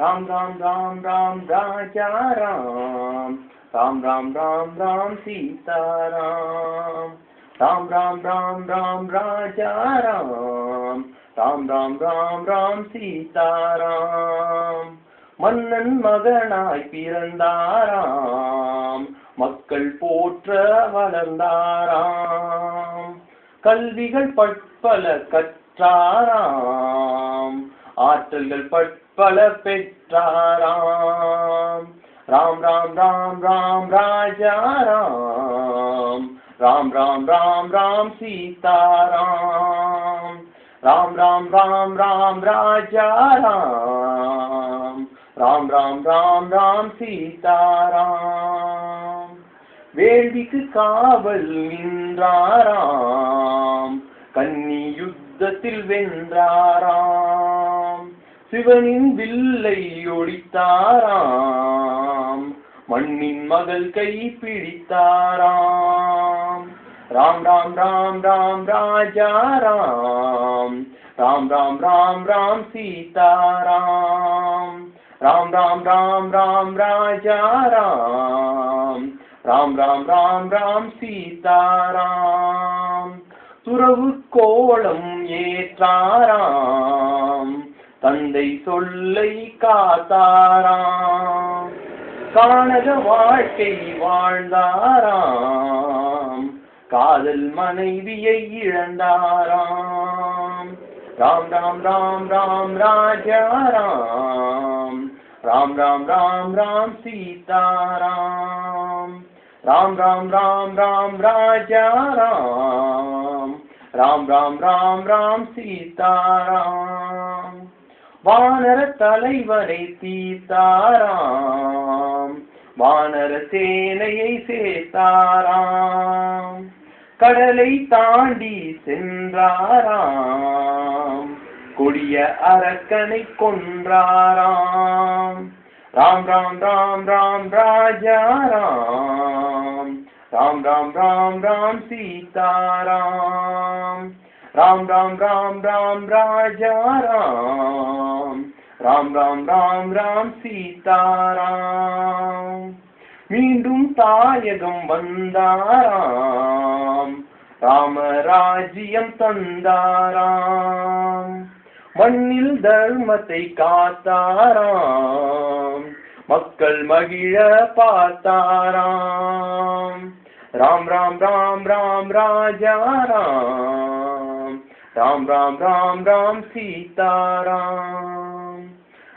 राम राम राम राम राजा राम राम राम राम राम सीता राम राम राम राम राम राजा राम राम राम राम राम सीता राम மன்னன் மகனாய் பிறந்தாராம் மக்கள் போற்ற வளர்ந்தாராம் கல்விகள் பற்பல கற்றாராம் ஆற்றல்கள் பற்பல பெற்றாராம் ராம் ராம் ராம் ராம் ராஜா ராம் ராம் ராம் ராம் ராம் சீதாராம் ராம் ராம் ராம் ராம் ராஜா ராம் ராம் ராம் ராம் ராம் சீதாராம் வேள்விக்கு காவல் நின்றாராம் கன்னி யுத்தத்தில் வென்றாராம் சிவனின் வில்லை ஒழித்தாராம் மண்ணின் மகள் கை பிடித்தாராம் ராம் ராம் ராம் ராம் ராஜா ராம் ராம் ராம் ராம் ராம் சீதாராம் ராம் ராம் ராம் ராம் ராஜா ராம் ராம் ராம் ராம் ராம் சீதாராம் துறவு கோலம் ஏற்றாராம் தந்தை சொல்லை காத்தாராம் கானக வாழ்க்கை வாழ்ந்தாராம் காதல் மனைவியை இழந்தாராம் ராம் ராம் ராம் ராம் ராஜா ராம் ராம் ராம் ராம் ராம் சீதாராம் ராம் ராம் ராம் ராம் ராஜா ராம் ராம் ராம் ராம் ராம் சீதாராம் வானர தலைவரை தீர்த்தாராம். வானர சேனையை சேர்த்தாராம். கடலை தாண்டி சென்றாராம். கொடிய அரக்கனை கொன்றாராம். ராம் ராம் ராம் ராம் ராஜா ராம் ராம் ராம் ராம் ராம் சீதாராம். ராம் ராம் ராம் ராம் ராஜா ராம் ராம் ராம் ராம் ராம் சீதாராம். மீண்டும் தாயகம் வந்தாராம். ராமராஜ்யம் தந்தாராம். மண்ணில் தர்மத்தை காத்தாராம். மக்கள் மகிழ பார்த்தாராம். ராம் ராம் ராம் ராம் ராஜா ராம் ராம் ராம் ராம் ராம் சீதாராம்.